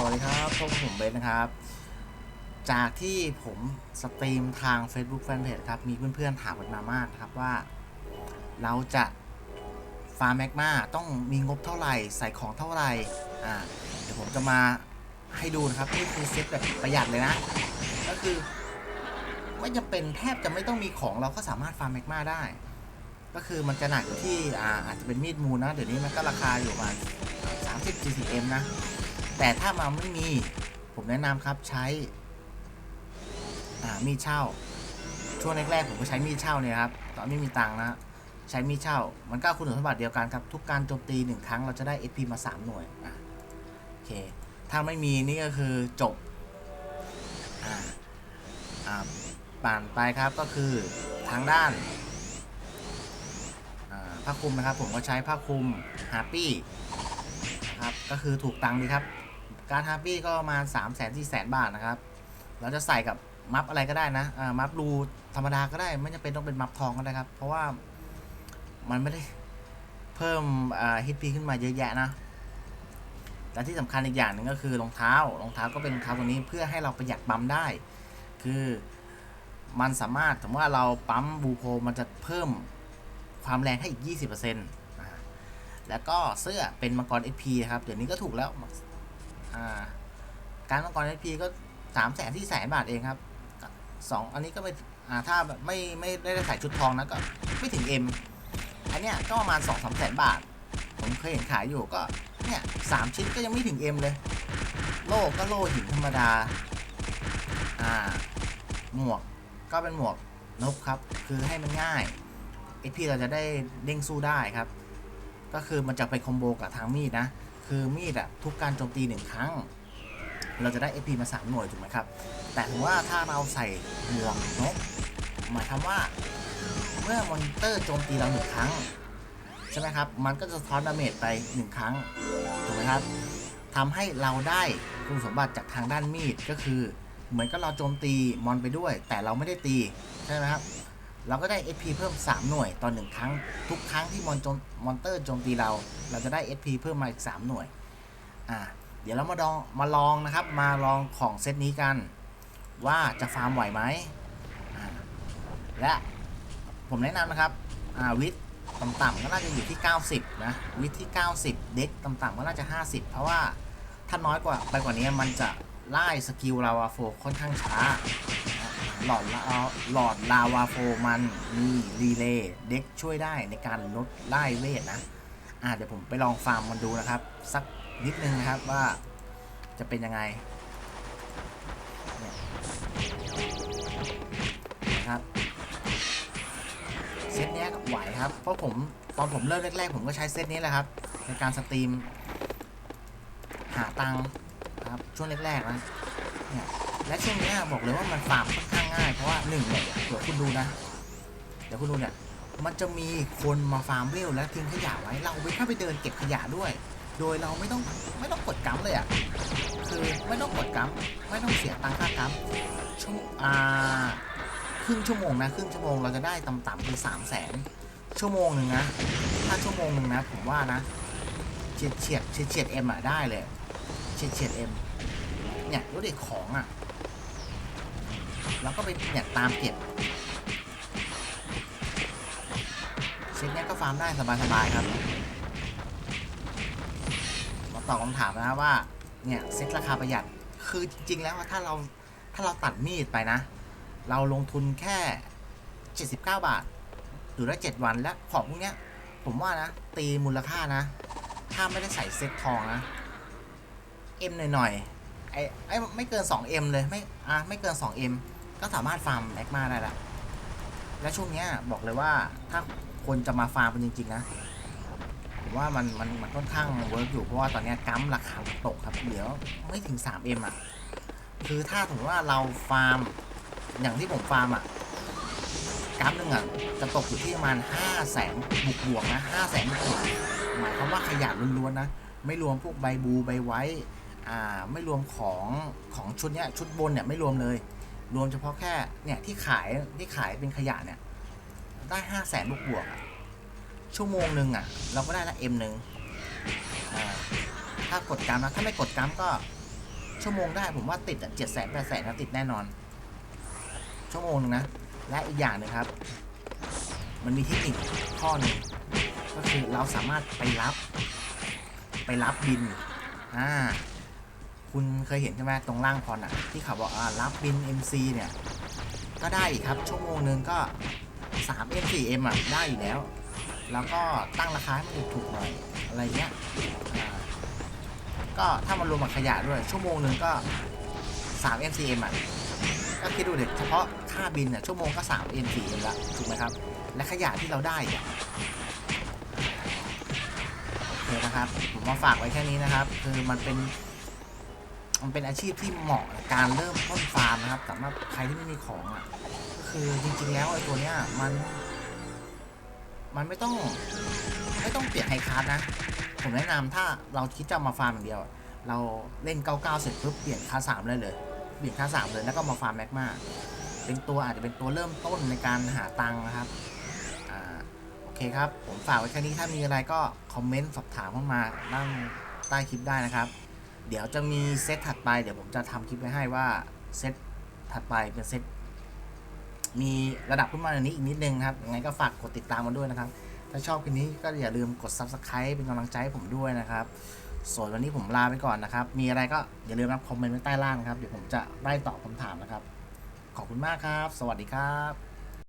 สวัสดีครับพบกับผมเบนนะครับ จากที่ผมสตรีมทาง Facebook Fanpage ครับ มีเพื่อนๆถามกันมามากครับว่า เราจะฟาร์มแมกมาต้องมีงบเท่าไหร่ ใส่ของเท่าไหร่ อ่า เดี๋ยวผมจะมาให้ดูนะครับ นี่คือเซตแบบประหยัดเลยนะ ก็คือ ไม่จำเป็นแทบจะไม่ต้องมีของเราก็สามารถฟาร์มแมกมาได้ ก็คือมันจะหนักอยู่ที่ อ่า อาจจะเป็นมีดมูลนะ เดี๋ยวนี้มันก็ราคาอยู่ประมาณ30 GCM นะ แต่ถ้ามาไม่มี ผมแนะนำครับใช้มีดเช่า ช่วงแรกๆผมก็ใช้มีดเช่าเนี่ยครับ ตอนไม่มีตังค์นะใช้มีดเช่า มันก็คุณสมบัติเดียวกันครับ ทุกการโจมตีหนึ่งครั้งเราจะได้ SP มา 3 หน่วยอะโอเค ถ้าไม่มีนี่ก็คือจบอ่าอ่าป่านไปครับก็คือทางด้านผ้าคลุมนะครับ ผมก็ใช้ผ้าคลุมฮาร์ปี้ครับก็คือถูกตังค์ดีครับ การฮาร์ปี้ก็ประมาณ3 0 0 0 0 4 0 0 0 บาทนะครับ เราจะใส่กับมัฟอะไรก็ได้นะอ่ามัฟรูธรรมดาก็ได้ไม่จำเป็นต้องเป็นมัฟทองก็ได้ครับ เพราะว่ามันไม่ได้เพิ่มอ่าฮิตพีขึ้นมาเยอะแยะนะและที่สำคัญอีกอย่างหนึ่งก็คือรองเท้ารองเท้าก็เป็นรองเท้าตัวนี้เพื่อให้เราประหยัดปั๊มได้ คือมันสามารถสมมติว่าเราปั๊มบูโพมันจะเพิ่มความแรงให้อีก 20%นะแล้วก็เสื้อเป็นมังกร SP ครับ เดี๋ยวนี้ก็ถูกแล้ว การมังกร SP ก็สามแสนที่แสนบาทเองครับสองอันนี้ก็ไม่ถ้าแบบไม่ไม่ได้ใส่ชุดทองนะก็ไม่ถึง M อันเนี้ยก็ประมาณสองสามแสนบาท ผมเคยเห็นขายอยู่ก็เนี่ยสามชิ้นก็ยังไม่ถึง M เลย โล่ก็โล่หินธรรมดา อ่า หมวกก็เป็นหมวกนกครับ คือให้มันง่าย SP เราจะได้เด้งสู้ได้ครับ ก็คือมันจะไปคอมโบกับทางมีดนะ คือมีดอะทุกการโจมตีหนึ่งครั้ง เราจะได้ SP มา 3 หน่วยถูกไหมครับ แต่ถือว่าถ้าเราใส่หมวกนกหมายความว่า เมื่อมอนเตอร์โจมตีเราหนึ่งครั้ง ใช่ไหมครับ มันก็จะท้อนดาเมจไป 1 ครั้งถูกไหมครับทำให้เราได้คุณสมบัติจากทางด้านมีดก็คือ เหมือนกับเราโจมตีมอนไปด้วย แต่เราไม่ได้ตีใช่ไหมครับ เราก็ได้ SP เพิ่ม 3 หน่วยต่อ1ครั้ง ทุกครั้งที่มอนจมมอนเตอร์โจมตีเรา เราจะได้ SP เพิ่มมาอีก 3 หน่วย อ่า เดี๋ยวเรามาลองมาลองนะครับ มาลองของเซตนี้กัน ว่าจะฟาร์มไหวไหม และผมแนะนำนะครับ อ่า วิทต่ำๆก็น่าจะอยู่ที่ 90 นะ วิทที่ 90 เด็กต่ำๆก็น่าจะ 50 เพราะว่าถ้าน้อยกว่าไปกว่านี้มันจะไล่สกิลลาวาโฟค่อนข้างช้า หลอดละหลอดลาวาโฟมันมีรีเลย์เด็กช่วยได้ในการลดไล่เวทนะอ่าเดี๋ยวผมไปลองฟาร์มมันดูนะครับ สักนิดนึงนะครับว่าจะเป็นยังไงนะครับเซตเนี้ยไหวครับ เพราะผมตอนผมเริ่มแรกๆ ผมก็ใช้เซตนี้แหละครับ ในการสตรีม หาตังค์ครับช่วงแรกๆนะเนี่ยและช่วงเนี้ยบอกเลยว่ามันฟาร์มค ง่ายเพราะว่าหนึ่งเนี่ยเดี๋ยวคุณดูนะ เดี๋ยวคุณดูเนี่ย มันจะมีคนมาฟาร์มเวลและทิ้งขยะไว้ เราไปเข้าไปเดินเก็บขยะด้วย โดยเราไม่ต้องไม่ต้องกดกัมเลยอะ คือไม่ต้องกดกัมไม่ต้องเสียตังค่ากัมชั่วอ่าครึ่งชั่วโมงนะครึ่งชั่วโมงเราจะได้ต่ำๆคือสามแสนชั่วโมงหนึ่งนะ ถ้าชั่วโมงหนึ่งนะผมว่านะเฉียดเฉียดเฉียดเฉียดเอ็มอะได้เลยเฉียดเฉียดเอ็มเนี่ยรถเด็กของอะ แล้วก็ไปเนี่ยตามเก็บเซตเนี้ยก็ฟาร์มได้สบายๆครับมาตอบคำถามนะว่าเนี่ยเซตราคาประหยัดคือจริงๆแล้วถ้าเราถ้าเราตัดมีดไปนะ เราลงทุนแค่ 79 บาทอยู่ได้7วันแล้วของพวกเนี้ย ผมว่านะ ตีมูลค่านะ ถ้าไม่ได้ใส่เซตทองนะเอ็มหน่อยๆไอ้ไอ้ไม่เกิน 2M เลยไม่อะไม่เกิน 2M ก็สามารถฟาร์มแมกมาได้ละและช่วงเนี้ยบอกเลยว่าถ้าคนจะมาฟาร์มเป็นจริง ๆ นะผมว่ามันมันมันค่อนข้างเวิร์กอยู่เพราะว่าตอนนี้กัมราคาตกครับเดี๋ยวไม่ถึง 3M อะ คือถ้าถือว่าเราฟาร์มอย่างที่ผมฟาร์มอะกัมหนึ่งอะจะตกอยู่ที่ประมาณ5แสนบวกบวกนะ5แสนบวกหมายความว่าขยะล้วนๆนะ ไม่รวมพวกใบบูใบไว้อ่าไม่รวมของของชุดเนี้ยชุดบนเนี่ยไม่รวมเลย รวมเฉพาะแค่เนี่ยที่ขายที่ขายเป็นขยะเนี่ยได้ห้าแสนบวกบวกๆชั่วโมงหนึ่งอะ เราก็ได้ละเอ็มหนึ่งถ้ากดกรรมนะถ้าไม่กดกรรมก็ชั่วโมงได้ผมว่าติดอะเจ็ดแสนแปดแสนนะติดแน่นอน ชั่วโมงนึงนะ และอีกอย่างหนึงครับ มันมีเทคนิคข้อหนึ่งก็คือเราสามารถไปรับ ไปรับบินอ่า คุณเคยเห็นใช่ไหมตรงล่างพรอะที่เขาบอกอ่ารับบิน MC เนี่ย ก็ได้อีกครับ ชั่วโมงหนึ่งก็ 3M 4M อะ ได้อยู่แล้ว แล้วก็ตั้งราคาให้มันถูกๆหน่อย อะไรเงี้ยก็ถ้ามันรวมกับขยะด้วย ชั่วโมงหนึ่งก็ 3M 4M อะ ก็คิดดูเด็เฉพาะค่าบินอะ ชั่วโมงก็ 3M 4M ละถูกไหมครับ และขยะที่เราได้เนี่ยโอเคนะครับ ผมมาฝากไว้แค่นี้นะครับ คือมันเป็น มันเป็นอาชีพที่เหมาะกับการเริ่มต้นฟาร์มนะครับสำหรับใครที่ไม่มีของอะก็คือจริงๆแล้วไอ้ตัวเนี้ยมันมันไม่ต้องไม่ต้องเปลี่ยนไฮคาร์ดนะ ผมแนะนำถ้าเราคิดจะมาฟาร์มอย่างเดียว เราเล่น 99 เสร็จปุ๊บเปลี่ยนค่า3เลยเลยเปลี่ยนค่า3เลยแล้วก็มาฟาร์มแม็กมาเป็นตัวอาจจะเป็นตัวเริ่มต้นในการหาตังค์นะครับอ่าโอเคครับ ผมฝากไว้แค่นี้ถ้ามีอะไรก็คอมเมนต์สอบถามเข้ามาด้านใต้คลิปได้นะครับ เดี๋ยวจะมีเซตถัดไป เดี๋ยวผมจะทำคลิปไว้ให้ว่าเซตถัดไปเป็นเซตมีระดับขึ้นมาในนี้อีกนิดนึงนะครับยังไงก็ฝากกดติดตามมาด้วยนะครับ ถ้าชอบคลิปนี้ก็อย่าลืมกด subscribe เป็นกำลังใจให้ผมด้วยนะครับส่วนวันนี้ผมลาไปก่อนนะครับ มีอะไรก็อย่าลืมรับคอมเมนต์ไว้ใต้ล่างนะครับ เดี๋ยวผมจะไล่ตอบคำถามนะครับ ขอบคุณมากครับ สวัสดีครับ